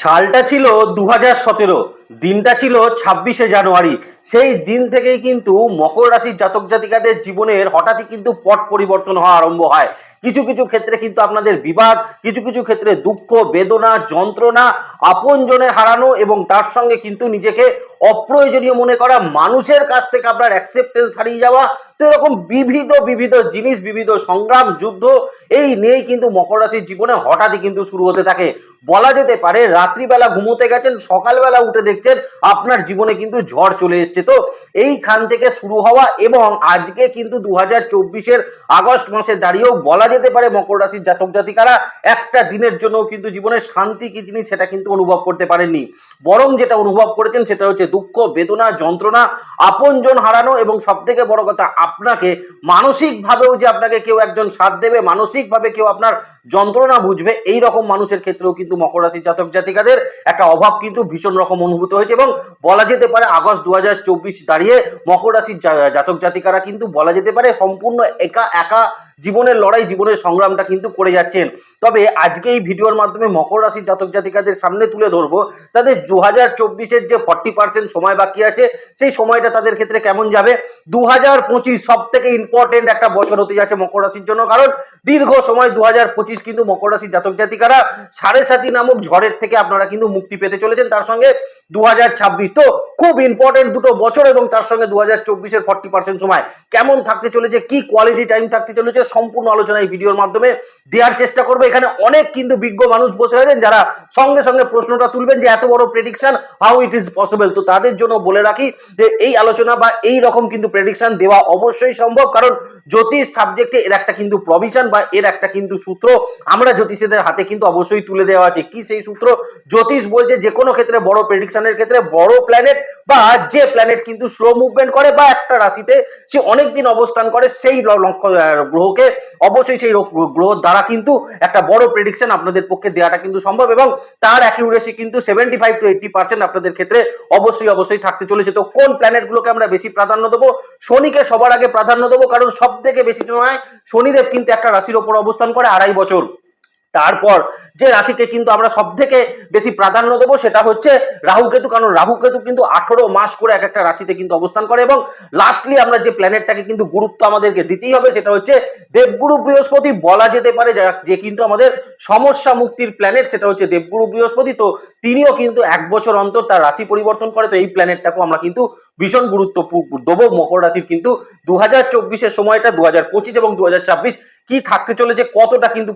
সালটা ছিল দু হাজার সতেরো, দিনটা ছিল ছাব্বিশে জানুয়ারি। সেই দিন থেকেই কিন্তু মকর রাশির জাতক জাতিকাদের জীবনের হঠাৎই কিন্তু পট পরিবর্তন হওয়া আরম্ভ হয়। কিছু কিছু ক্ষেত্রে কিন্তু আপনাদের বিবাদ, কিছু কিছু ক্ষেত্রে দুঃখ, বেদনা, যন্ত্রণা, আপনজনের হারানো এবং তার সঙ্গে কিন্তু নিজেকে অপ্রয়োজনীয় মনে করা, মানুষের কাছ থেকে আপনার অ্যাকসেপ্টেন্স হারিয়ে যাওয়া। তো এরকম বিবিধ বিবিধ জিনিস, বিবিধ সংগ্রাম, যুদ্ধ, এই নিয়েই কিন্তু মকর রাশির জীবনে হঠাৎই কিন্তু শুরু হতে থাকে। বলা যেতে পারে, রাত্রিবেলা ঘুমোতে গেছেন, সকালবেলা উঠে দেখছেন, আপনার জীবনে কিন্তু ঝড় চলে এসছে। তো এইখান থেকে শুরু হওয়া এবং আজকে কিন্তু দু হাজার চব্বিশের আগস্ট মাসে দাঁড়িয়েও বলা যেতে পারে, মকর রাশির জাতক জাতিকারা একটা দিনের জন্য কিন্তু জীবনে শান্তি কি জিনিস সেটা কিন্তু অনুভব করতে পারেননি। বরং যেটা অনুভব করেছেন সেটা হচ্ছে দুঃখ, বেদনা, যন্ত্রণা, আপনজন হারানো এবং সব থেকে বড় কথা, আপনাকে মানসিকভাবেও যে আপনাকে কেউ একজন সাথ দেবে, মানসিকভাবে কেউ আপনার যন্ত্রণা বুঝবে এই রকম মানুষের ক্ষেত্রেও কিন্তু মকর রাশির জাতক জাতিকাদের একটা অভাব কিন্তু ভীষণ রকম অনুভূত হয়েছে এবং বলা যেতে পারে আগস্ট দু হাজার চব্বিশ দাঁড়িয়ে মকর রাশির জাতক জাতিকারা কিন্তু বলা যেতে পারে সম্পূর্ণ একা একা জীবনের লড়াই, জীবনের সংগ্রামটা কিন্তু করে যাচ্ছেন। তবে আজকে এই ভিডিওর মাধ্যমে মকর রাশির জাতক জাতিকাদের সামনে তুলে ধরবো, তাদের দু হাজার যে ফর্টি পার্সেন্ট সময় বাকি আছে, সেই সময়টা তাদের ক্ষেত্রে কেমন যাবে? দু হাজার পঁচিশ সব থেকে ইম্পর্টেন্ট একটা বছর হতে যাচ্ছে মকর রাশির জন্য, কারণ দীর্ঘ সময় দু হাজার পঁচিশ কিন্তু মকর রাশির জাতক জাতিকারা সাড়ে সাতি নামক ঝড়ের থেকে আপনারা কিন্তু মুক্তি পেতে চলেছেন, তার সঙ্গে দু হাজার ছাব্বিশ। তো খুব ইম্পর্টেন্ট দুটো বছর এবং তার সঙ্গে দু হাজার চব্বিশের ফর্টি পার্সেন্ট সময়। কেমন থাকতে চলেছে, কি কোয়ালিটি টাইম থাকতে চলেছে, সম্পূর্ণ আলোচনা এই ভিডিওর মাধ্যমে দেওয়ার চেষ্টা করব। এখানে অনেক কিন্তু বিজ্ঞ মানুষ বসে আছেন, যারা সঙ্গে সঙ্গে প্রশ্নটা তুলবেন যে এত বড় prediction how it is possible তো তাদের জন্য বলে রাখি যে এই আলোচনা বা এই রকম কিন্তু প্রেডিকশন দেওয়া অবশ্যই সম্ভব। কারণ জ্যোতিষ সাবজেক্টে এর একটা কিন্তু প্রভিশন বা এর একটা কিন্তু সূত্র আমরা জ্যোতিষীদের হাতে কিন্তু অবশ্যই তুলে দেওয়া আছে। কি সেই সূত্র? জ্যোতিষ বলছে যে কোনো ক্ষেত্রে বড় প্রেডিকশনের ক্ষেত্রে বড় প্ল্যানেট বা যে প্ল্যানেট কিন্তু স্লো মুভমেন্ট করে বা একটা রাশিতে সে অনেক দিন অবস্থান করে, সেই গ্রহকে অবশ্যই সেই গ্রহ দ্বারা কিন্তু একটা বড় প্রেডিকশন আপনাদের পক্ষে দেওয়াটা কিন্তু সম্ভব এবং তার অ্যাকিউরেসি কিন্তু seventy five to eighty percent আপনাদের ক্ষেত্রে অবশ্যই অবশ্যই থাকতে চলেছে। তো কোন প্ল্যানেটগুলোকে আমরা বেশি প্রাধান্য দেবো? শনিকে সবার আগে প্রাধান্য দেবো, কারণ সব থেকে বেশি সময় শনিদেব কিন্তু একটা রাশির ওপর অবস্থান করে আড়াই বছর। তারপর যে রাশিকে কিন্তু আমরা সব থেকে বেশি প্রাধান্য দেবো সেটা হচ্ছে রাহু কেতু, কারণ রাহু কেতু কিন্তু আঠেরো মাস করে এক একটা রাশিতে কিন্তু অবস্থান করে এবং লাস্টলি আমরা যে প্ল্যানেটটাকে কিন্তু গুরুত্ব আমাদেরকে দিতেই হবে সেটা হচ্ছে দেবগুরু বৃহস্পতি বলা যেতে পারে, যা- যে কিন্তু আমাদের সমস্যা মুক্তির প্ল্যানেট সেটা হচ্ছে দেবগুরু বৃহস্পতি। তো তিনিও কিন্তু এক বছর অন্তর তার রাশি পরিবর্তন করে, তো এই প্ল্যানেটটাকেও আমরা কিন্তু ভীষণ গুরুত্ব পু- দেবো মকর রাশির কিন্তু দু হাজার চব্বিশের সময়টা দু হাজার পঁচিশ এবং দু হাজার ছাব্বিশ কি থাকতে চলেছে, কতটা কিন্তু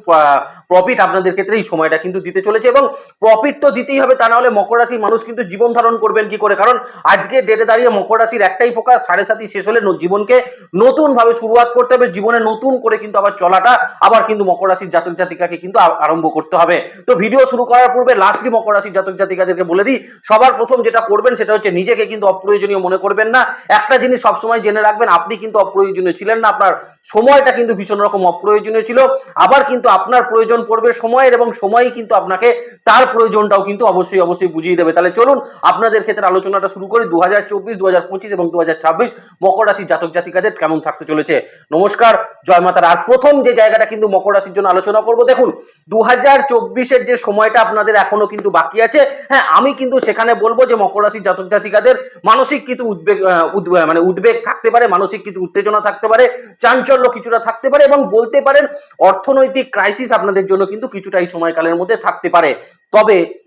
প্রফিট আপনাদের ক্ষেত্রে এই সময়টা কিন্তু দিতে চলেছে এবং প্রফিট তো দিতেই হবে, তা না হলে মকর রাশির মানুষ কিন্তু জীবন ধারণ করবেন কি করে? কারণ আজকে ডেটে দাঁড়িয়ে মকর রাশির একটাই ফোকাস সাড়ে সাতই শেষ হলে জীবনকে নতুন ভাবে শুরুয়াত করতে হবে, জীবনে নতুন করে কিন্তু আবার চলাটা, আবার কিন্তু মকর রাশির জাতক জাতিকাকে কিন্তু আরম্ভ করতে হবে। তো ভিডিও শুরু করার পূর্বে লাস্টলি মকর রাশির জাতক জাতিকাদেরকে বলে দিই, সবার প্রথম যেটা করবেন সেটা হচ্ছে নিজেকে কিন্তু অপ্রয়োজনীয় মনে করবেন না। একটা জিনিস সবসময় জেনে রাখবেন, আপনি কিন্তু অপ্রয়োজনীয় ছিলেন না, আপনার সময়টা কিন্তু ভীষণ রকম অপ্রয়োজনীয় ছিল। আবার কিন্তু আপনার প্রয়োজন পড়বে সময়ের এবং সময়ই কিন্তু আপনাকে তার প্রয়োজনটাও কিন্তু অবশ্যই অবশ্যই বুঝিয়ে দেবে। তাহলে চলুন, আপনাদের ক্ষেত্রে আলোচনাটা শুরু করি। দু হাজার চব্বিশ দু হাজার পঁচিশ এবং দু হাজার ছাব্বিশ মকর রাশির জাতক জাতিকাদের কেমন থাকতে চলেছে? নমস্কার, জয় মাতার। আর প্রথম যে জায়গাটা কিন্তু মকর রাশির জন্য আলোচনা করব, দেখুন দু হাজার চব্বিশের যে সময়টা আপনাদের এখনও কিন্তু বাকি আছে হ্যাঁ আমি কিন্তু সেখানে বলব যে মকর রাশির জাতক জাতিকাদের মানসিক কিছু উদ্বেগ উদ্বে- মানে উদ্বেগ থাকতে পারে, মানসিক কিছু উত্তেজনা থাকতে পারে, চাঞ্চল্য কিছুটা থাকতে পারে এবং বলতে পারেন অর্থনৈতিক ক্রাইসিস আপনাদের জন্য কিন্তু কিছুটা এই সময়কালের মধ্যে থাকতে পারে। তবে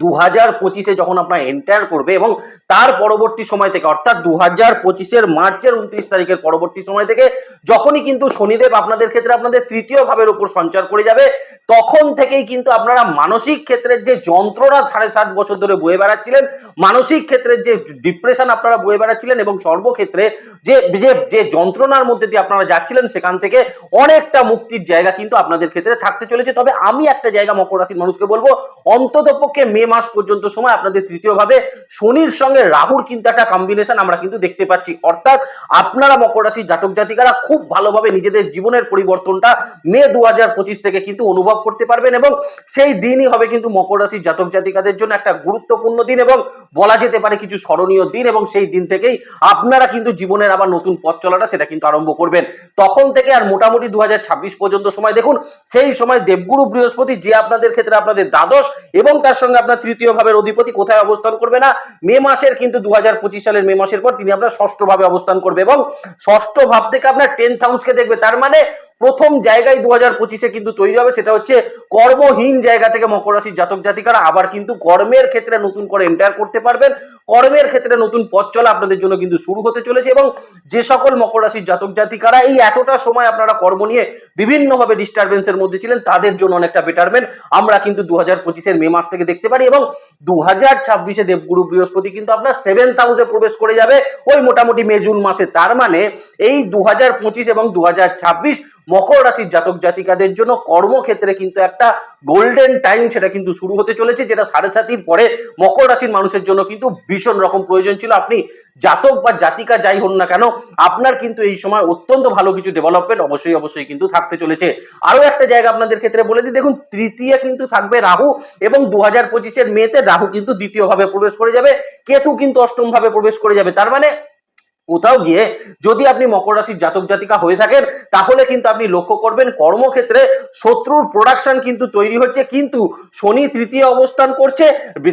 দু হাজার পঁচিশে যখন আপনার এন্টার করবে এবং তার পরবর্তী সময় থেকে, অর্থাৎ দু হাজার পঁচিশের মার্চের উনত্রিশ তারিখের পরবর্তী সময় থেকে, যখনই কিন্তু শনিদেব আপনাদের ক্ষেত্রে আপনাদের তৃতীয় ভাবের উপর সঞ্চার করে যাবে, তখন থেকেই কিন্তু আপনারা মানসিক ক্ষেত্রের যে যন্ত্রণা সাড়ে সাত বছর ধরে বয়ে বেড়াচ্ছিলেন, মানসিক ক্ষেত্রের যে ডিপ্রেশন আপনারা বয়ে বেড়াচ্ছিলেন এবং সর্বক্ষেত্রে যে যে যন্ত্রণার মধ্যে দিয়ে আপনারা যাচ্ছিলেন সেখান থেকে অনেকটা মুক্তির জায়গা কিন্তু আপনাদের ক্ষেত্রে থাকতে চলেছে। তবে আমি একটা জায়গা মকর রাশির মানুষকে বলব অন্তত পক্ষে মে মাস পর্যন্ত সময় আপনাদের তৃতীয় ভাবে শনির সঙ্গে রাহুর কিন্তু একটা কম্বিনেশন আমরা কিন্তু দেখতে পাচ্ছি। অর্থাৎ আপনারা মকর রাশির জাতক জাতিকারা খুব ভালোভাবে নিজেদের জীবনের পরিবর্তনটা মে দু হাজার পঁচিশ থেকে কিন্তু অনুভব করতে পারবেন এবং সেই দিনই হবে কিন্তু মকর রাশির জাতক জাতিকাদের জন্য একটা গুরুত্বপূর্ণ দিন এবং বলা যেতে পারে কিছু স্মরণীয় দিন এবং সেই দিন থেকেই আপনারা কিন্তু জীবনের আবার নতুন পথ চলাটা সেটা কিন্তু আরম্ভ করবেন। তখন থেকে আর মোটামুটি দু হাজার ছাব্বিশ পর্যন্ত সময় দেখুন, সেই সময় দেবগুরু বৃহস্পতি যে আপনাদের ক্ষেত্রে আপনাদের দ্বাদশ এবং তার সঙ্গে আপনার আপনার তৃতীয় ভাবের অধিপতি কোথায় অবস্থান করবে না? মে মাসের কিন্তু দু সালের মে মাসের পর তিনি আপনার ষষ্ঠ ভাবে অবস্থান করবে এবং ষষ্ঠ ভাব থেকে আপনার টেন্থ হাউসকে দেখবে। তার মানে প্রথম জায়গায় দু হাজার পঁচিশে কিন্তু তৈরি হবে, সেটা হচ্ছে কর্মহীন জায়গা থেকে মকর রাশির জাতক জাতিকারা। আবার কিন্তু কর্মের ক্ষেত্রে নতুন করে এন্টার করতে পারবেন। কর্মের ক্ষেত্রে নতুন পথ চলা আপনাদের জন্য কিন্তু শুরু হতে চলেছে এবং যে সকল মকর রাশির জাতক জাতিকারা এই এতটা সময় আপনারা কর্ম নিয়ে বিভিন্নভাবে ডিস্টারবেন্সের মধ্যে ছিলেন, তাদের জন্য অনেকটা বেটারমেন্ট আমরা কিন্তু দু হাজার পঁচিশের মে মাস থেকে দেখতে পারি এবং দু হাজার ছাব্বিশে দেবগুরু বৃহস্পতি কিন্তু আপনার সেভেন্থ হাউসে প্রবেশ করে যাবে ওই মোটামুটি মে, জুন মাসে। তার মানে এই দু হাজার পঁচিশ এবং দু হাজার ছাব্বিশ মকর রাশির জাতক জাতিকাদের জন্য কর্মক্ষেত্রে কিন্তু একটা গোল্ডেন টাইম সেটা কিন্তু শুরু হতে চলেছে, যেটা সাড়ে সাতির পরে মকর রাশির মানুষের জন্য কিন্তু ভীষণ রকম প্রয়োজন ছিল। আপনি জাতক বা জাতিকা যাই হন না কেন, আপনার কিন্তু এই সময় অত্যন্ত ভালো কিছু ডেভেলপমেন্ট অবশ্যই অবশ্যই কিন্তু থাকতে চলেছে। আরও একটা জায়গা আপনাদের ক্ষেত্রে বলে দিই, দেখুন, তৃতীয় কিন্তু থাকবে রাহু এবং দু হাজার পঁচিশের মেতে রাহু কিন্তু দ্বিতীয় ভাবে প্রবেশ করে যাবে, কেতু কিন্তু অষ্টম ভাবে প্রবেশ করে যাবে। তার মানে কোথাও গিয়ে যদি আপনি মকর রাশির জাতক জাতিকা হয়ে থাকেন, তাহলে কিন্তু আপনি লক্ষ্য করবেন কর্মক্ষেত্রে শত্রুর প্রোডাকশন কিন্তু তৈরি হচ্ছে, কিন্তু শনি তৃতীয় অবস্থান করছে,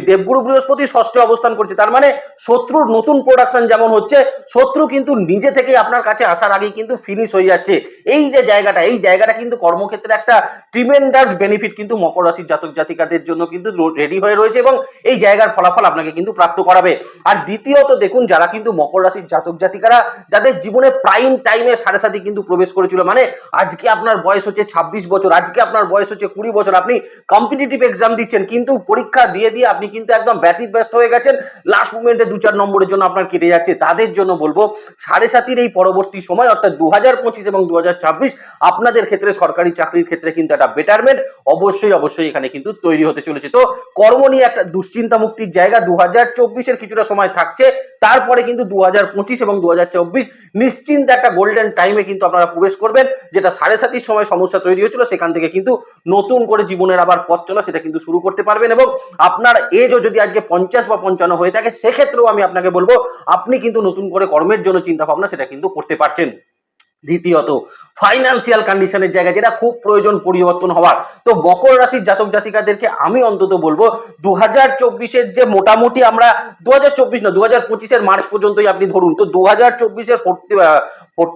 দেবগুরু বৃহস্পতি ষষ্ঠে অবস্থান করছে। তার মানে শত্রুর নতুন প্রোডাকশন যেমন হচ্ছে, শত্রু কিন্তু নিজে থেকেই আপনার কাছে আসার আগেই কিন্তু ফিনিশ হয়ে যাচ্ছে। এই যে জায়গাটা, এই জায়গাটা কিন্তু কর্মক্ষেত্রে একটা ট্রিমেন্ডাস বেনিফিট কিন্তু মকর রাশির জাতক জাতিকাদের জন্য কিন্তু রেডি হয়ে রয়েছে এবং এই জায়গার ফলাফল আপনাকে কিন্তু প্রাপ্ত করাবে। আর দ্বিতীয়ত দেখুন, যারা কিন্তু মকর রাশির জাতক জাতিকারা যাদের জীবনে প্রাইম টাইমে সাড়ে সাথে কিন্তু প্রবেশ করেছিল। মানে আজকে আপনার বয়স হচ্ছে ছাব্বিশ বছর, আজকে আপনার বয়স হচ্ছে কুড়ি বছর। আপনি কম্পিটিটিভ এক্সাম দিচ্ছেন, কিন্তু পরীক্ষা দিয়ে দিয়ে আপনি কিন্তু একদম ব্যতিব্যস্ত হয়ে গেছেন। লাস্ট মুমেন্টে দু চার নম্বরের জন্য আপনার কেটে যাচ্ছে। তাদের জন্য বলব, সাড়ে সাতির এই পরবর্তী সময়, অর্থাৎ দু হাজার পঁচিশ এবং দু হাজার ছাব্বিশ, আপনাদের ক্ষেত্রে সরকারি চাকরির ক্ষেত্রে কিন্তু একটা বেটারমেন্ট অবশ্যই অবশ্যই এখানে কিন্তু তৈরি হতে চলেছে। তো কর্ম নিয়ে একটা দুশ্চিন্তা মুক্তির জায়গা দু হাজার চব্বিশের কিছুটা সময় থাকছে। তারপরে কিন্তু দু হাজার পঁচিশ এবং দু হাজার চব্বিশ নিশ্চিন্ত একটা গোল্ডেন টাইমে কিন্তু আপনারা প্রবেশ করবেন, যেটা সাড়ে সাতির সময় সমস্যা তৈরি হয়েছিল, সেখান থেকে কিন্তু নতুন করে জীবনের আবার পথ চলা সেটা কিন্তু শুরু করতে পারবেন এবং আপনার এজও যদি আজকে পঞ্চাশ বা পঞ্চান্ন হয়ে থাকে, সেক্ষেত্রেও আমি আপনাকে বলব, আপনি কিন্তু নতুন করে কর্মের জন্য চিন্তা ভাবনা সেটা কিন্তু করতে পারছেন। দ্বিতীয়ত ফাইন্যান্সিয়াল কন্ডিশনের জায়গা যেটা খুব প্রয়োজন পরিবর্তন হওয়ার। তো মকর রাশির জাতক জাতিকাদেরকে আমি অন্তত বলব দু হাজার চব্বিশের যে মোটামুটি আমরা দু হাজার চব্বিশ না দু হাজার পঁচিশের মার্চ পর্যন্তই আপনি ধরুন, তো দু হাজার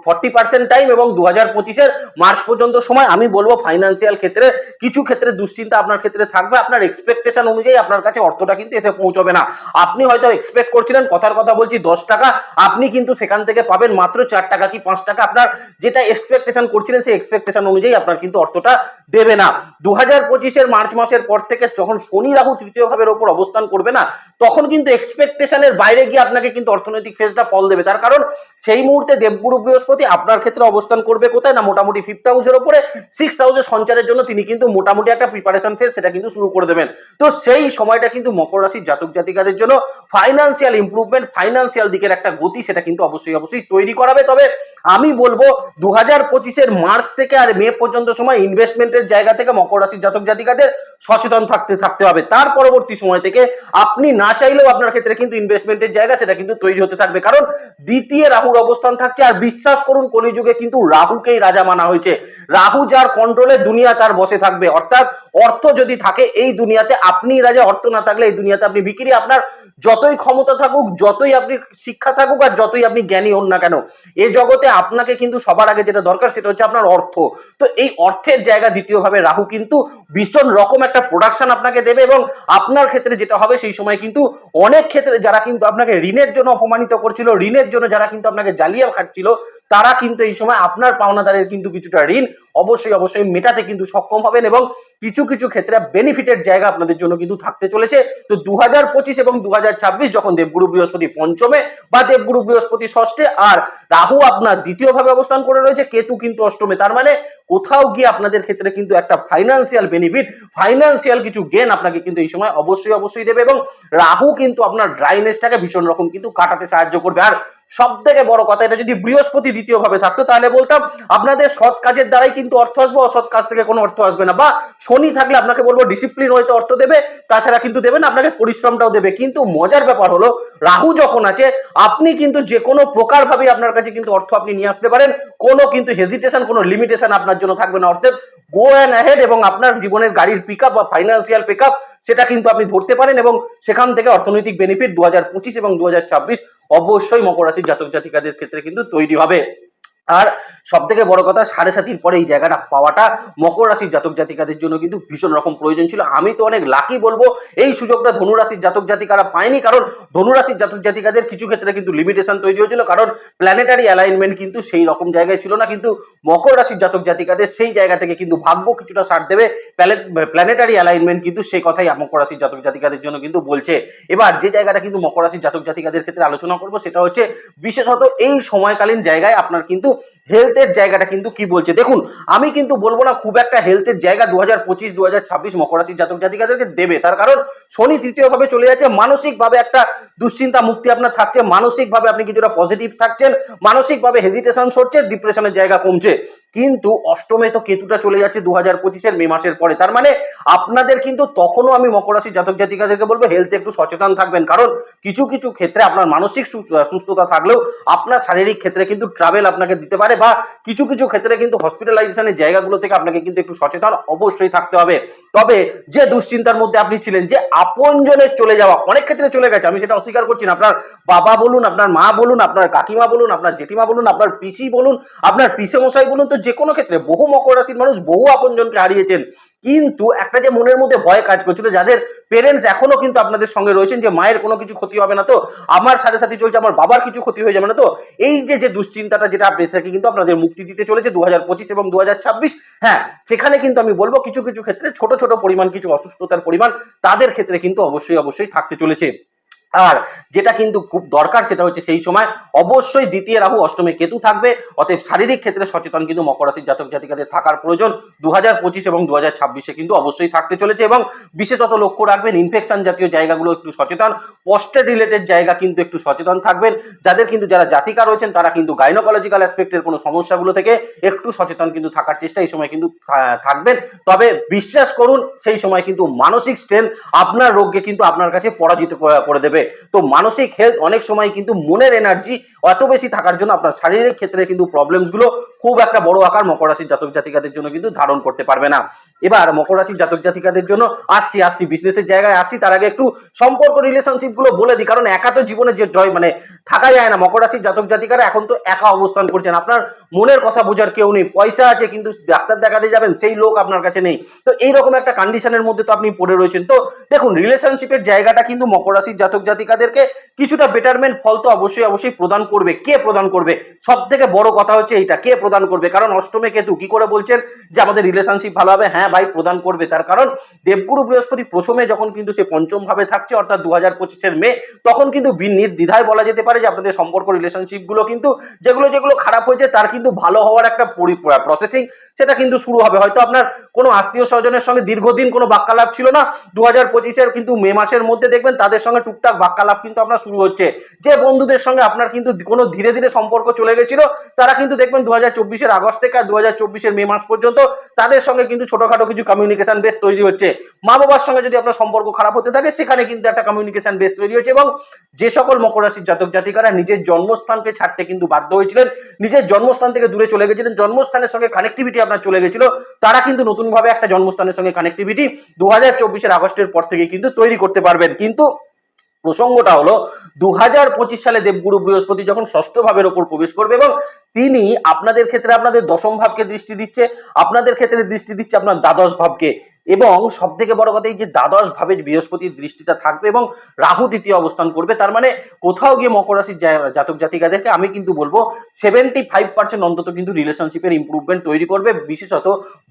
ফর্টি পার্সেন্ট টাইম এবং দু হাজার পঁচিশের মার্চ পর্যন্ত সময় আমি বলব ফাইন্যান্সিয়াল ক্ষেত্রে, কিছু ক্ষেত্রে দুশ্চিন্তা আপনার ক্ষেত্রে থাকবে, আপনার এক্সপেকটেশন অনুযায়ী আপনার কাছে অর্থটা কিন্তু এসে পৌঁছবে না। আপনি হয়তো এক্সপেক্ট করছিলেন, কথার কথা বলছি দশ টাকা, আপনি কিন্তু সেখান থেকে পাবেন মাত্র চার টাকা কি পাঁচ টাকা, আপনার যেটা এক্সপেকটেশন করছিলেন, সেই এক্সপেকটেশন অনুযায়ী আপনার কিন্তু অর্থটা দেবে না। দু হাজার মার্চ মাসের পর থেকে যখন শনি রাহু তৃতীয় ভাবের ওপর অবস্থান করবে না, তখন কিন্তু এক্সপেকটেশনের বাইরে গিয়ে আপনাকে কিন্তু অর্থনৈতিক ফেজটা ফল দেবে। তার কারণ সেই মুহূর্তে দেবগুরু বৃহস্পতি আপনার ক্ষেত্রে অবস্থান করবে কোথায় না মোটামুটি ফিফথ হাউসের ওপরে সিক্স হাউসের সঞ্চারের জন্য তিনি কিন্তু মোটামুটি একটা প্রিপারেশন ফেজ সেটা কিন্তু শুরু করে দেবেন। তো সেই সময়টা কিন্তু মকর রাশির জাতক জাতিকাদের জন্য ফাইন্যান্সিয়াল ইমপ্রুভমেন্ট ফাইন্যান্সিয়াল দিকের একটা গতি সেটা কিন্তু অবশ্যই অবশ্যই তৈরি করাবে। তবে আমি বলব দু হাজার পঁচিশের মার্চ থেকে আর মে পর্যন্ত সময় ইনভেস্টমেন্টের জায়গা থেকে মকর রাশির জাতক জাতিকাদের সচেতন থাকতে থাকতে হবে। তার পরবর্তী সময় থেকে আপনি না চাইলেও আপনার ক্ষেত্রে কিন্তু ইনভেস্টমেন্টের জায়গা সেটা কিন্তু তৈরি হতে থাকবে। কারণ দ্বিতীয় রাহুর অবস্থান থাকছে আর বিশ্বাস করুন, কলিযুগে কিন্তু রাহুকেই রাজা মানা হয়েছে। রাহু যার কন্ট্রোলে দুনিয়া তার বসে থাকবে। অর্থাৎ অর্থ যদি থাকে এই দুনিয়াতে আপনি রাজা, অর্থ না থাকলে এই দুনিয়াতে আপনি বিক্রি আপনার যতই ক্ষমতা থাকুক, যতই আপনি শিক্ষা থাকুক আর যতই আপনি জ্ঞানী হন না কেন, এ জগতে আপনাকে কিন্তু সবার আগে যেটা দরকার সেটা হচ্ছে আপনার অর্থ। তো এই অর্থের জায়গা দ্বিতীয়ভাবে রাহু কিন্তু ভীষণ রকম একটা প্রোডাকশন আপনাকে দেবে এবং আপনার ক্ষেত্রে যেটা হবে সেই সময় কিন্তু অনেক ক্ষেত্রে যারা কিন্তু আপনাকে ঋণের জন্য অপমানিত করছিল, ঋণের জন্য যারা কিন্তু আপনাকে জ্বালিয়ে খাটছিল, তারা কিন্তু এই সময় আপনার পাওনাদারের কিন্তু কিছুটা ঋণ অবশ্যই অবশ্যই মেটাতে কিন্তু সক্ষম হবেন এবং কিছু কিছু ক্ষেত্রে বেনিফিটের জায়গা আপনাদের জন্য কিন্তু থাকতে চলেছে। তো দু হাজার পঁচিশ এবং দু হাজার ছাব্বিশ যখন দেবগুরু বৃহস্পতি পঞ্চমে বা দেবগুরু বৃহস্পতি ষষ্ঠে আর রাহু আপনার দ্বিতীয় ভাবে অবস্থান করে রয়েছে, কেতু কিন্তু অষ্টমে। তার মানে কোথাও গিয়ে আপনাদের ক্ষেত্রে কিন্তু একটা ফাইন্যান্সিয়াল বেনিফিট ফাইন্যান্সিয়াল কিছু গেন আপনাকে কিন্তু এই সময় অবশ্যই অবশ্যই দেবে এবং রাহু কিন্তু আপনার ড্রাইনেসটাকে ভীষণ রকম কিন্তু কাটাতে সাহায্য করবে। আর সব থেকে বড় কথা, এটা যদি বৃহস্পতি দ্বিতীয় ভাবে থাকতো, তাহলে বলতাম আপনাদের সৎ কাজের দ্বারাই কিন্তু অর্থ আসবে, অসৎ কাজ থেকে কোনো অর্থ আসবে না। বা শনি থাকলে আপনাকে বলব ডিসিপ্লিন হয়তো অর্থ দেবে, তাছাড়া কিন্তু দেবে না, আপনাকে পরিশ্রমটাও দেবে। কিন্তু মজার ব্যাপার হলো, রাহু যখন আছে, আপনি কিন্তু যে কোনো প্রকার ভাবে আপনার কাছে কিন্তু অর্থ আপনি নিয়ে আসতে পারেন, কোনো কিন্তু হেজিটেশন কোনো লিমিটেশন আপনার জন্য থাকবে না। অর্থাৎ গো অ্যান্ড অ্যাহেড এবং আপনার জীবনের গাড়ির পিক বা ফাইন্যান্সিয়াল পিক সেটা কিন্তু আপনি ধরতে পারেন এবং সেখান থেকে অর্থনৈতিক বেনিফিট দু হাজার পঁচিশ এবং দু হাজার ছাব্বিশ অবশ্যই মকর রাশির জাতক জাতিকাদের ক্ষেত্রে কিন্তু তৈরি হবে। আর সব থেকে বড় কথা সাড়ে সাতির পরে এই জায়গাটা পাওয়াটা মকর রাশির জাতক জাতিকাদের জন্য কিন্তু ভীষণ রকম প্রয়োজন ছিল। আমি তো অনেক লাকি বলব, এই সুযোগটা ধনুরাশির জাতক জাতিকারা পায়নি কারণ ধনুরাশির জাতক জাতিকাদের কিছু ক্ষেত্রে কিন্তু লিমিটেশন তৈরি হয়েছিল কারণ প্ল্যানেটারি অ্যালাইনমেন্ট কিন্তু সেই রকম জায়গায় ছিল না। কিন্তু মকর রাশির জাতক জাতিকাদের সেই জায়গা থেকে কিন্তু ভাগ্য কিছুটা সার দেবে। প্ল্যানেটারি অ্যালাইনমেন্ট কিন্তু সেই কথাই মকর রাশির জাতক জাতিকাদের জন্য কিন্তু বলছে। এবার যে জায়গাটা কিন্তু মকর রাশির জাতক জাতিকাদের ক্ষেত্রে আলোচনা করব সেটা হচ্ছে, বিশেষত এই সময়কালীন জায়গায় আপনার কিন্তু হেলথের জায়গাটা কিন্তু কি বলছে? দেখুন, আমি কিন্তু বলব না খুব একটা হেলথের জায়গা দু হাজার পঁচিশ দু হাজার ছাব্বিশ মকর রাশির জাতক জাতিকাদেরকে দেবে। তার কারণ শনি তৃতীয়ভাবে চলে যাচ্ছে, মানসিকভাবে একটা দুশ্চিন্তা মুক্তি আপনার থাকছে, মানসিকভাবে আপনি কিছুটা পজিটিভ থাকছেন, মানসিকভাবে হেজিটেশন সরছে ডিপ্রেশনের জায়গা কমছে। কিন্তু অষ্টমে তো কেতুটা চলে যাচ্ছে দু হাজার পঁচিশের মে মাসের পরে। তার মানে আপনাদের কিন্তু তখনও আমি মকর রাশির জাতক জাতিকাদেরকে বলব হেলথে একটু সচেতন থাকবেন। কারণ কিছু কিছু ক্ষেত্রে আপনার মানসিক সুস্থতা থাকলেও আপনার শারীরিক ক্ষেত্রে কিন্তু ট্রাভেল আপনাকে দিতে পারে বা কিছু কিছু ক্ষেত্রে কিন্তু হসপিটালাইজেশনের জায়গাগুলো থেকে আপনাকে কিন্তু একটু সচেতন অবশ্যই থাকতে হবে। তবে যে দুশ্চিন্তার মধ্যে আপনি ছিলেন, যে আপনজনের চলে যাওয়া, অনেক ক্ষেত্রে চলে গেছে, আমি সেটা অস্বীকার করছি না। আপনার বাবা বলুন, আপনার মা বলুন, আপনার কাকিমা বলুন, আপনার জেঠিমা বলুন, আপনার পিসি বলুন, আপনার পিসে মশাই বলুন, তো যে কোনো ক্ষেত্রে বহু মকর রাশির মানুষ বহু আপনজনকে হারিয়েছেন। কিন্তু একটা যে মনের মধ্যে ভয় কাজ করছিল, যাদের পেরেন্টস এখনও কিন্তু আপনাদের সঙ্গে রয়েছেন যে মায়ের কোনো কিছু ক্ষতি হবে না তো, আমার সাথে সাথে চলছে, আমার বাবার কিছু ক্ষতি হয়ে যাবে না তো, এই যে যে দুশ্চিন্তাটা যেটা আপনি থেকে কিন্তু আপনাদের মুক্তি দিতে চলেছে দু হাজার পঁচিশ এবং দু হাজার ছাব্বিশ। হ্যাঁ সেখানে কিন্তু আমি বলব কিছু কিছু ক্ষেত্রে ছোট ছোট পরিমাণ কিছু অসুস্থতার পরিমাণ তাদের ক্ষেত্রে কিন্তু অবশ্যই অবশ্যই থাকতে চলেছে। আর যেটা কিন্তু খুব দরকার, সেটা হচ্ছে সেই সময় অবশ্যই দ্বিতীয় রাহু, অষ্টমে কেতু থাকবে। অতএব শারীরিক ক্ষেত্রে সচেতন কিন্তু মকর রাশির জাতক জাতিকাদের থাকার প্রয়োজন। দু হাজার পঁচিশ এবং দু হাজার ছাব্বিশে কিন্তু অবশ্যই থাকতে চলেছে এবং বিশেষত লক্ষ্য রাখবেন ইনফেকশন জাতীয় জায়গাগুলো একটু সচেতন পোস্টেড রিলেটেড জায়গা কিন্তু একটু সচেতন থাকবেন। যাদের কিন্তু যারা জাতিকা রয়েছেন, তারা কিন্তু গাইনোকোলজিক্যাল অ্যাসপেক্টের কোনো সমস্যাগুলো থেকে একটু সচেতন কিন্তু থাকার চেষ্টা এই সময় কিন্তু থাকবেন। তবে বিশ্বাস করুন, সেই সময় কিন্তু মানসিক স্ট্রেংথ আপনার রোগকে কিন্তু আপনার কাছে পরাজিত করে দেবে। তো মানসিক হেলথ অনেক সময় কিন্তু মনের এনার্জি অত বেশি থাকার জন্য আপনার শারীরিক ক্ষেত্রে কিন্তু প্রবলেমসগুলো খুব একটা বড় আকার মকর রাশির জাতক জাতিকাদের জন্য কিন্তু ধারণ করতে পারবে না। এবার মকর রাশির জাতক জাতিকাদের জন্য আসছি আসছি। বিজনেসের জায়গায় আসছি, তার আগে একটু সম্পর্ক রিলেশনশিপগুলো বলে দিই, কারণ একা তো জীবনে যে জয় মানে থাকা যায় না। মকর রাশির জাতক জাতিকারা এখন তো একা অবস্থান করছেন। আপনার মনের কথা বোঝার কেউ নেই, পয়সা আছে, কিন্তু ডাক্তার দেখাতে যাবেন, সেই লোক আপনার কাছে নেই। তো এইরকম একটা কন্ডিশনের মধ্যে তো আপনি পড়ে রয়েছেন। তো দেখুন রিলেশনশিপের জায়গাটা কিন্তু মকর রাশির জাতক জাতিকাদেরকে কিছুটা বেটারমেন্ট ফল তো অবশ্যই অবশ্যই প্রদান করবে। কে প্রদান করবে? সব থেকে বড় কথা হচ্ছে এইটা, কে প্রদান করবে? কারণ অষ্টমে কেতু কি করে বলছেন যে, আমাদের রিলেশনশিপ ভালো হবে। হ্যাঁ ভাই, প্রদান করবে। তার কারণ দেবগুরু বৃহস্পতি প্রথমে যখন কিন্তু সে পঞ্চম ভাবে থাকছে, অর্থাৎ দু হাজার পঁচিশের মে, তখন কিন্তু নির্দ্বিধায় বলা যেতে পারে যে আপনাদের সম্পর্ক রিলেশনশিপগুলো কিন্তু, যেগুলো যেগুলো খারাপ হয়েছে, তার কিন্তু ভালো হওয়ার একটা প্রসেসিং সেটা কিন্তু শুরু হবে। হয়তো আপনার কোনো আত্মীয় স্বজনের সঙ্গে দীর্ঘদিন কোনো বাক্যালাপ ছিল না দু হাজার পঁচিশের কিন্তু মে মাসের মধ্যে দেখবেন তাদের সঙ্গে টুকটাক বাক্যালাপ কিন্তু আপনার শুরু হচ্ছে। যে বন্ধুদের সঙ্গে আপনার কিন্তু কোনো ধীরে ধীরে সম্পর্ক চলে গেছিল, তারা কিন্তু দেখবেন দু হাজার চব্বিশের আগস্ট থেকে দু হাজার চব্বিশের মে মাস পর্যন্ত তাদের সঙ্গে কিন্তু ছোটখাটো কিছু কমিউনিকেশন বেস তৈরি হচ্ছে। মা বাবার সঙ্গে যদি আপনার সম্পর্ক খারাপ হতে থাকে, সেখানে কিন্তু একটা কমিউনিকেশন বেস তৈরি হচ্ছে এবং যে সকল মকর রাশির জাতক জাতিকারা নিজের জন্মস্থানকে ছাড়তে কিন্তু বাধ্য হয়েছিলেন, নিজের জন্মস্থান থেকে দূরে চলে গেছিলেন, জন্মস্থানের সঙ্গে কানেক্টিভিটি আপনার চলে গেছিল, তারা কিন্তু নতুনভাবে একটা জন্মস্থানের সঙ্গে কানেক্টিভিটি দু হাজার চব্বিশের আগস্টের পর থেকে কিন্তু তৈরি করতে পারবেন। কিন্তু প্রসঙ্গটা হলো দু হাজার পঁচিশ সালে দেবগুরু বৃহস্পতি যখন ষষ্ঠ ভাবের ওপর প্রবেশ করবে এবং তিনি আপনাদের ক্ষেত্রে আপনাদের দশম ভাবকে দৃষ্টি দিচ্ছে, আপনাদের ক্ষেত্রে দৃষ্টি দিচ্ছে আপনার দ্বাদশ ভাবকে। এবং সব থেকে বড় কথা এই যে দ্বাদশ ভাবে বৃহস্পতির দৃষ্টিটা থাকবে এবং রাহু দ্বিতীয় অবস্থান করবে, তার মানে কোথাও গিয়ে মকর রাশির জাতক জাতিকাদেরকে আমি কিন্তু বলব সেভেন্টি ফাইভ পার্সেন্ট অন্তত কিন্তু রিলেশনশিপের ইম্প্রুভমেন্ট তৈরি করবে, বিশেষত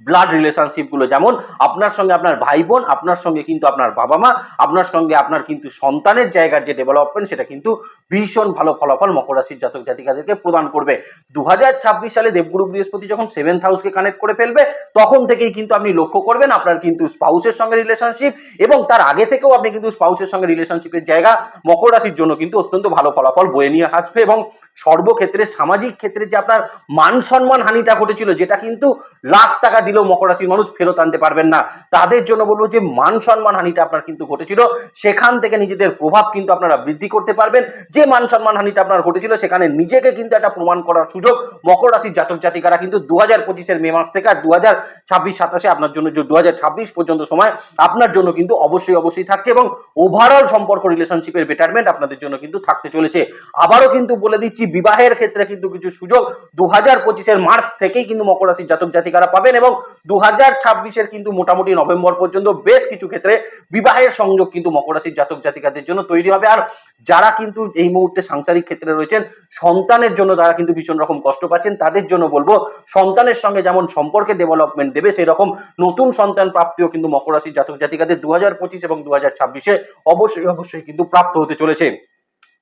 ব্লাড রিলেশনশিপগুলো। যেমন আপনার সঙ্গে আপনার ভাই বোন আপনার সঙ্গে কিন্তু আপনার বাবা মা আপনার সঙ্গে আপনার কিন্তু সন্তানের জায়গার যে ডেভেলপমেন্ট সেটা কিন্তু ভীষণ ভালো ফলাফল মকর রাশির জাতক জাতিকাদেরকে প্রদান করবে। দু হাজার ছাব্বিশ সালে দেবগুরু বৃহস্পতি যখন সেভেন্থ হাউসকে কানেক্ট করে ফেলবে, তখন থেকেই কিন্তু আপনি লক্ষ্য করবেন আপনার কিন্তু স্পাউসের সঙ্গে রিলেশনশিপ এবং তার আগে থেকেও আপনি কিন্তু স্পাউসের সঙ্গে রিলেশনশিপের জায়গা মকর রাশির জন্য কিন্তু অত্যন্ত ভালো ফলাফল বয়ে নিয়ে আসবে এবং সর্বক্ষেত্রে সামাজিক ক্ষেত্রে যে আপনার মান সম্মান হানিটা ঘটেছিল, যেটা কিন্তু লাখ টাকা দিলেও মকর রাশির মানুষ ফেরত আনতে পারবেন না। তাদের জন্য বলব যে মান সম্মান হানিটা আপনার কিন্তু ঘটেছিল। সেখান থেকে নিজেদের প্রভাব কিন্তু আপনারা বৃদ্ধি করতে পারবেন। যে মান সম্মান হানিটা আপনার ঘটেছিল, সেখানে নিজেকে কিন্তু একটা প্রমাণ করার সুযোগ মকর রাশির জাতক জাতিকারা কিন্তু দু হাজার পঁচিশের মে মাস থেকে আর দু হাজার ছাব্বিশ সাতাশে আপনার জন্য দু হাজার ছাব্বিশ পর্যন্ত সময় আপনার জন্য কিন্তু অবশ্যই অবশ্যই থাকছে এবং ওভারঅল সম্পর্ক রিলেশনশিপের বেটারমেন্ট আপনাদের জন্য কিন্তু থাকতে চলেছে। আবারও কিন্তু বলে দিচ্ছি, বিবাহের ক্ষেত্রে কিন্তু কিছু সুযোগ দু হাজার পঁচিশের মার্চ থেকেই কিন্তু মকর রাশির জাতক জাতিকারা পাবেন এবং দু হাজার ছাব্বিশের কিন্তু মোটামুটি নভেম্বর পর্যন্ত বেশ কিছু ক্ষেত্রে বিবাহের সংযোগ কিন্তু মকর রাশির জাতক জাতিকাদের জন্য তৈরি হবে। আর যারা কিন্তু এই মুহূর্তে সাংসারিক ক্ষেত্রে রয়েছেন, সন্তানের জন্য তারা কিন্তু ভীষণ রকম কষ্ট পাচ্ছেন। তাদের জন্য বলব, সন্তানের সঙ্গে যেমন সম্পর্কে ডেভেলপমেন্ট দেবে সেই রকম নতুন সন্তান প্রাপ্তিও কিন্তু মকর রাশির জাতক জাতিকাদের দু হাজার পঁচিশ এবং দু হাজার ছাব্বিশে অবশ্যই অবশ্যই কিন্তু প্রাপ্ত হতে চলেছে।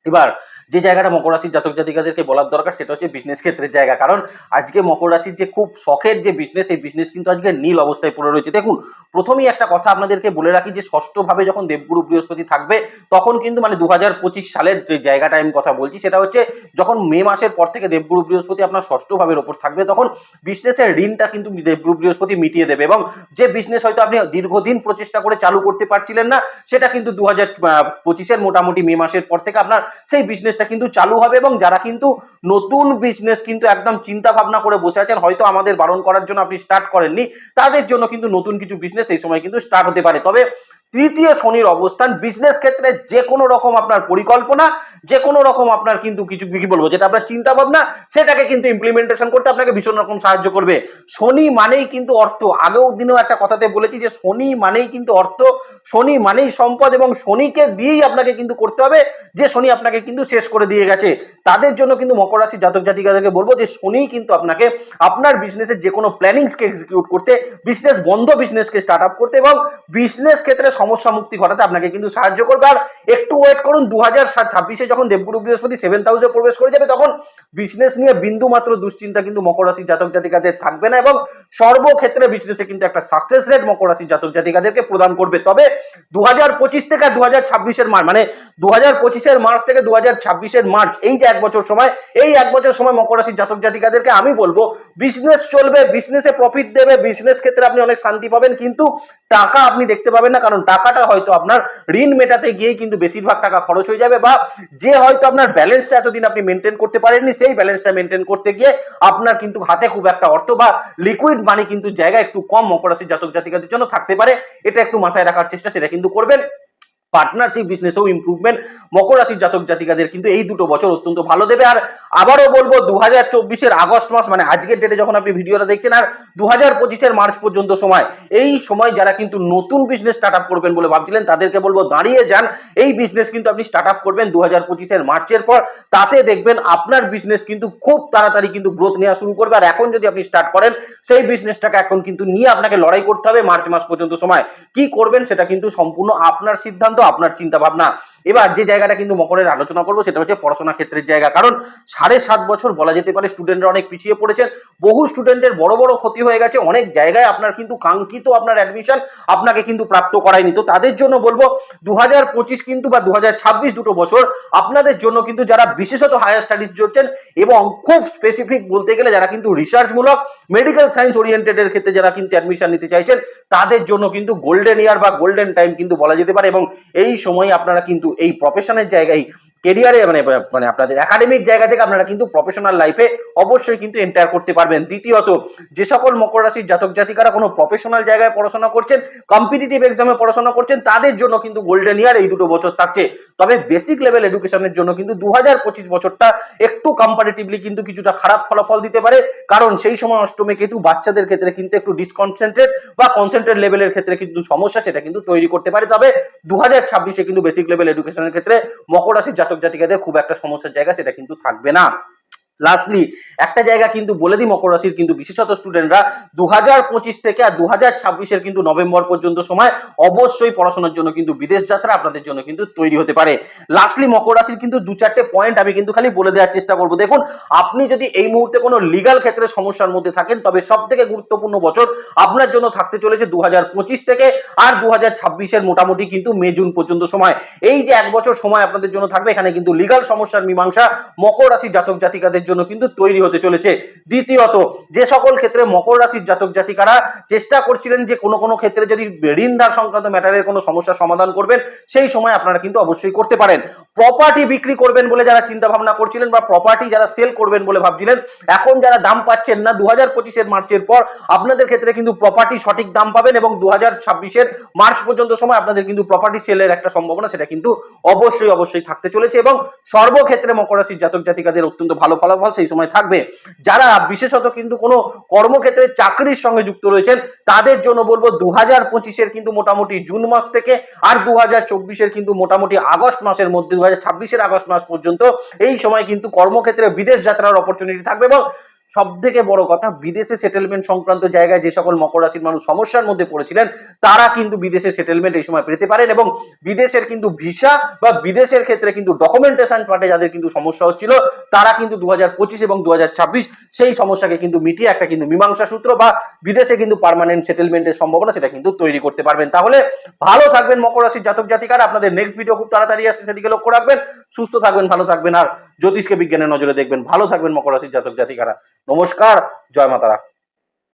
এবার যে জায়গাটা মকর রাশির জাতক জাতিকাদেরকে বলার দরকার সেটা হচ্ছে বিজনেস ক্ষেত্রের জায়গা। কারণ আজকে মকর রাশির যে খুব শখের যে বিজনেস এই বিজনেস কিন্তু আজকে নীল অবস্থায় পড়ে রয়েছে। দেখুন, প্রথমেই একটা কথা আপনাদেরকে বলে রাখি যে, ষষ্ঠভাবে যখন দেবগুরু বৃহস্পতি থাকবে, তখন কিন্তু মানে দু হাজার পঁচিশ সালের যে জায়গাটা আমি কথা বলছি, সেটা হচ্ছে যখন মে মাসের পর থেকে দেবগুরু বৃহস্পতি আপনার ষষ্ঠ ভাবের ওপর থাকবে, তখন বিজনেসের ঋণটা কিন্তু দেবগুরু বৃহস্পতি মিটিয়ে দেবে এবং যে বিজনেস হয়তো আপনি দীর্ঘদিন প্রচেষ্টা করে চালু করতে পারছিলেন না, সেটা কিন্তু দু হাজার পঁচিশের মোটামুটি মে মাসের পর থেকে আপনার সেই বিজনেসটা কিন্তু চালু হবে এবং যারা কিন্তু নতুন বিজনেস কিন্তু একদম চিন্তা ভাবনা করে বসে আছেন, হয়তো আমাদের বারণ করার জন্য আপনি স্টার্ট করেননি, তাদের জন্য কিন্তু নতুন কিছু বিজনেস এই সময় কিন্তু স্টার্ট হতে পারে। তবে তৃতীয় শনির অবস্থান বিজনেস ক্ষেত্রে যে কোনো রকম আপনার পরিকল্পনা যে কোনো রকম আপনার কিন্তু কিছু, কি বলব, যেটা আপনার চিন্তা ভাবনা, সেটাকে কিন্তু ইমপ্লিমেন্টেশন করতে আপনাকে ভীষণ রকম সাহায্য করবে। শনি মানেই কিন্তু অর্থ। আগেও দিনেও একটা কথাতে বলেছি যে শনি মানেই কিন্তু অর্থ। শনি মানেই সম্পদ এবং শনিকে দিয়েই আপনাকে কিন্তু করতে হবে। যে শনি আপনাকে কিন্তু শেষ করে দিয়ে গেছে। তাদের জন্য কিন্তু মকর রাশি জাতক জাতিকাদেরকে বলব যে শনি কিন্তু আপনাকে আপনার বিজনেসের যে কোনো প্ল্যানিংসকে এক্সিকিউট করতে বিজনেস বন্ধ বিজনেসকে স্টার্ট আপ করতে এবং বিজনেস ক্ষেত্রে সমস্যা মুক্তি ঘটাতে আপনাকে কিন্তু সাহায্য করবে। আর একটু ওয়েট করুন দু হাজার ছাব্বিশে যখন দেবগুরু বৃহস্পতি সেভেন হাউসে প্রবেশ করে যাবে, তখন বিজনেস নিয়ে বিন্দু মাত্র দুশ্চিন্তা কিন্তু মকর রাশির জাতক জাতিকাদের থাকবে না এবং সর্বক্ষেত্রে বিজনেসে কিন্তু একটা সাকসেস রেট মকর রাশির জাতক জাতিকাদেরকে প্রদান করবে। তবে দু হাজার পঁচিশ থেকে দু হাজার ছাব্বিশের মার্চ মানে দু হাজার পঁচিশের মার্চ থেকে দু হাজার ছাব্বিশের মার্চ এই যে এক বছর সময়, এই এক বছর সময় মকর রাশির জাতক জাতিকাদেরকে আমি বলব বিজনেস চলবে বিজনেসে প্রফিট দেবে বিজনেস ক্ষেত্রে আপনি অনেক শান্তি পাবেন, কিন্তু টাকা আপনি দেখতে পাবেন না, কারণ টাকাটা হয়তো আপনার ঋণ মেটাতে গিয়েই কিন্তু বেশিরভাগ টাকা খরচ হয়ে যাবে, বা যে হয়তো আপনার ব্যালেন্সটা এতদিন আপনি মেনটেন করতে পারেননি, সেই ব্যালেন্সটা মেনটেন করতে গিয়ে আপনার কিন্তু হাতে খুব একটা অর্থ বা লিকুইড মানি কিন্তু জায়গা একটু কম মকর রাশির জাতক জাতিকাদের জন্য থাকতে পারে, এটা একটু মাথায় রাখার চেষ্টা সেটা কিন্তু করবেন পার্টনারশিপ বিজনেসেও ইমপ্রুভমেন্ট মকর রাশির জাতক জাতিকাদের কিন্তু এই দুটো বছর অত্যন্ত ভালো দেবে। আর আবারও বলব দু হাজার চব্বিশের আগস্ট মাস মানে আজকের ডেটে যখন আপনি ভিডিওটা দেখছেন, আর দু হাজার পঁচিশের মার্চ পর্যন্ত সময়, এই সময় যারা কিন্তু নতুন বিজনেস স্টার্ট আপ করবেন বলে ভাবছিলেন, তাদেরকে বলব দাঁড়িয়ে যান। এই বিজনেস কিন্তু আপনি স্টার্ট আপ করবেন দু হাজার পঁচিশের মার্চের পর, তাতে দেখবেন আপনার বিজনেস কিন্তু খুব তাড়াতাড়ি কিন্তু গ্রোথ নেওয়া শুরু করবে। আর এখন যদি আপনি স্টার্ট করেন, সেই বিজনেসটাকে এখন কিন্তু নিয়ে আপনাকে লড়াই করতে হবে মার্চ মাস পর্যন্ত সময়। কি করবেন সেটা কিন্তু সম্পূর্ণ আপনার সিদ্ধান্ত। আপনার চিন্তা ভাবনা এবার যে জায়গাটা কিন্তু মকরের আলোচনা করব, সেটা হচ্ছে পড়াশোনা ক্ষেত্রের জায়গা। কারণ সাড়ে সাত বছর বলা যেতে পারে স্টুডেন্টরা অনেক পিছিয়ে পড়েছেন। বহু স্টুডেন্টের বড় বড় ক্ষতি হয়ে গেছে। অনেক জায়গায় আপনার কিন্তু কাঙ্ক্ষিত আপনার অ্যাডমিশন আপনাকে কিন্তু প্রাপ্ত করায়নি। তো তাদের জন্য বলব দু হাজার পঁচিশ কিন্তু বা দু হাজার ছাব্বিশ দুটো বছর আপনাদের জন্য কিন্তু যারা বিশেষত হায়ার স্টাডিজ চলছেন এবং খুব স্পেসিফিক বলতে গেলে যারা কিন্তু রিসার্চমূলক মেডিকেল সায়েন্স ওরিয়েন্টেডের ক্ষেত্রে যারা কিন্তু অ্যাডমিশন নিতে চাইছেন, তাদের জন্য কিন্তু গোল্ডেন ইয়ার বা গোল্ডেন টাইম কিন্তু বলা যেতে পারে এবং এই সময় আপনারা কিন্তু এই প্রফেশনের জায়গায় কেরিয়ারে মানে মানে আপনাদের একাডেমিক জায়গা থেকে আপনারা কিন্তু প্রফেশনাল লাইফে অবশ্যই কিন্তু এন্টার করতে পারবেন। দ্বিতীয়ত, যে সকল মকর রাশির জাতক জাতিকারা কোনো প্রফেশনাল জায়গায় পড়াশোনা করছেন কম্পিটিটিভ এক্সামে পড়াশোনা করছেন, তাদের জন্য কিন্তু গোল্ডেন ইয়ার এই দুটো বছর থাকছে। তবে বেসিক লেভেল এডুকেশনের জন্য কিন্তু দু হাজার পঁচিশ বছরটা একটু কম্পারেটিভলি কিন্তু কিছুটা খারাপ ফলাফল দিতে পারে। কারণ সেই সময় অষ্টমে কেতু বাচ্চাদের ক্ষেত্রে কিন্তু একটু ডিসকনসেন্ট্রেট বা কনসেন্ট্রেট লেভেলের ক্ষেত্রে কিন্তু সমস্যা সেটা কিন্তু তৈরি করতে পারে। তবে দু হাজার ছাব্বিশে কিন্তু বেসিক লেভেল এডুকেশনের ক্ষেত্রে মকর রাশির জাতক জাতিকাদের খুব একটা সমস্যার জায়গা সেটা কিন্তু থাকবে না। লাস্টলি একটা জায়গা কিন্তু বলে দিই মকর রাশির কিন্তু বিশেষত স্টুডেন্টরা দু হাজার পঁচিশ থেকে আর দু হাজার ছাব্বিশের কিন্তু নভেম্বর পর্যন্ত সময় অবশ্যই পড়াশোনার জন্য কিন্তু বিদেশ যাত্রা আপনাদের জন্য কিন্তু তৈরি হতে পারে। লাস্টলি মকর রাশির কিন্তু দু চারটে পয়েন্ট আমি কিন্তু খালি বলে দেওয়ার চেষ্টা করব। দেখুন, আপনি যদি এই মুহূর্তে কোনো লিগাল ক্ষেত্রে সমস্যার মধ্যে থাকেন, তবে সব থেকে গুরুত্বপূর্ণ বছর আপনার জন্য থাকতে চলেছে দু হাজার পঁচিশ থেকে আর দু হাজার ছাব্বিশের মোটামুটি কিন্তু মে, জুন পর্যন্ত সময়। এই যে এক বছর সময় আপনাদের জন্য থাকবে, এখানে কিন্তু লিগাল সমস্যার মীমাংসা মকর রাশির জাতক জাতিকাদের জন্য কিন্তু তৈরি হতে চলেছে। দ্বিতীয়ত, যে সকল ক্ষেত্রে মকর রাশির জাতক জাতিকারা চেষ্টা করছিলেন যে কোনো কোনো ক্ষেত্রে যদি ঋণ ধার সংক্রান্ত ম্যাটারের কোনো সমস্যার সমাধান করবেন, সেই সময় আপনারা কিন্তু অবশ্যই করতে পারেন। প্রপার্টি বিক্রি করবেন বলে যারা চিন্তা ভাবনা করছিলেন বা প্রপার্টি যারা সেল করবেন বলে ভাবছিলেন, এখন যারা দাম পাচ্ছেন না দু হাজার পঁচিশের মার্চের পর আপনাদের ক্ষেত্রে কিন্তু প্রপার্টি সঠিক দাম পাবেন এবং দু হাজার ছাব্বিশের মার্চ পর্যন্ত সময় আপনাদের কিন্তু প্রপার্টি সেলের একটা সম্ভাবনা, সেটা কিন্তু অবশ্যই অবশ্যই থাকতে চলেছে এবং সর্বক্ষেত্রে মকর রাশির জাতক জাতিকাদের অত্যন্ত ভালো ফলাফল সেই সময় থাকবে। যারা বিশেষত কিন্তু কোনো কর্মক্ষেত্রে চাকরির সঙ্গে যুক্ত রয়েছেন, তাদের জন্য বলব দু হাজার পঁচিশের কিন্তু মোটামুটি জুন মাস থেকে আর দু হাজার চব্বিশের কিন্তু মোটামুটি আগস্ট মাসের মধ্যে দু হাজার ছাব্বিশের আগস্ট মাস পর্যন্ত এই সময় কিন্তু কর্মক্ষেত্রে বিদেশ যাত্রার অপরচুনিটি থাকবে এবং সব থেকে বড় কথা, বিদেশে সেটেলমেন্ট সংক্রান্ত জায়গায় যে সকল মকর রাশির মানুষ সমস্যার মধ্যে পড়েছিলেন, তারা কিন্তু বিদেশে সেটেলমেন্ট এই সময় পেতে পারেন এবং বিদেশের কিন্তু ভিসা বা বিদেশের ক্ষেত্রে কিন্তু ডকুমেন্টেশন পার্টে যাদের কিন্তু সমস্যা হচ্ছিল, তারা কিন্তু দু হাজার পঁচিশ এবং দু হাজার ছাব্বিশ সেই সমস্যাকে কিন্তু মিটিয়ে একটা কিন্তু মীমাংসা সূত্র বা বিদেশে কিন্তু পার্মানেন্ট সেটেলমেন্টের সম্ভাবনা সেটা কিন্তু তৈরি করতে পারবেন। তাহলে ভালো থাকবেন মকর রাশির জাতক জাতিকারা, আপনাদের নেক্সট ভিডিও খুব তাড়াতাড়ি আসছে, সেদিকে লক্ষ্য রাখবেন, সুস্থ থাকবেন, ভালো থাকবেন, আর জ্যোতিষকে বিজ্ঞানের নজরে দেখবেন, ভালো থাকবেন মকর রাশির জাতক জাতিকারা। নমস্কার জয় মাতারা।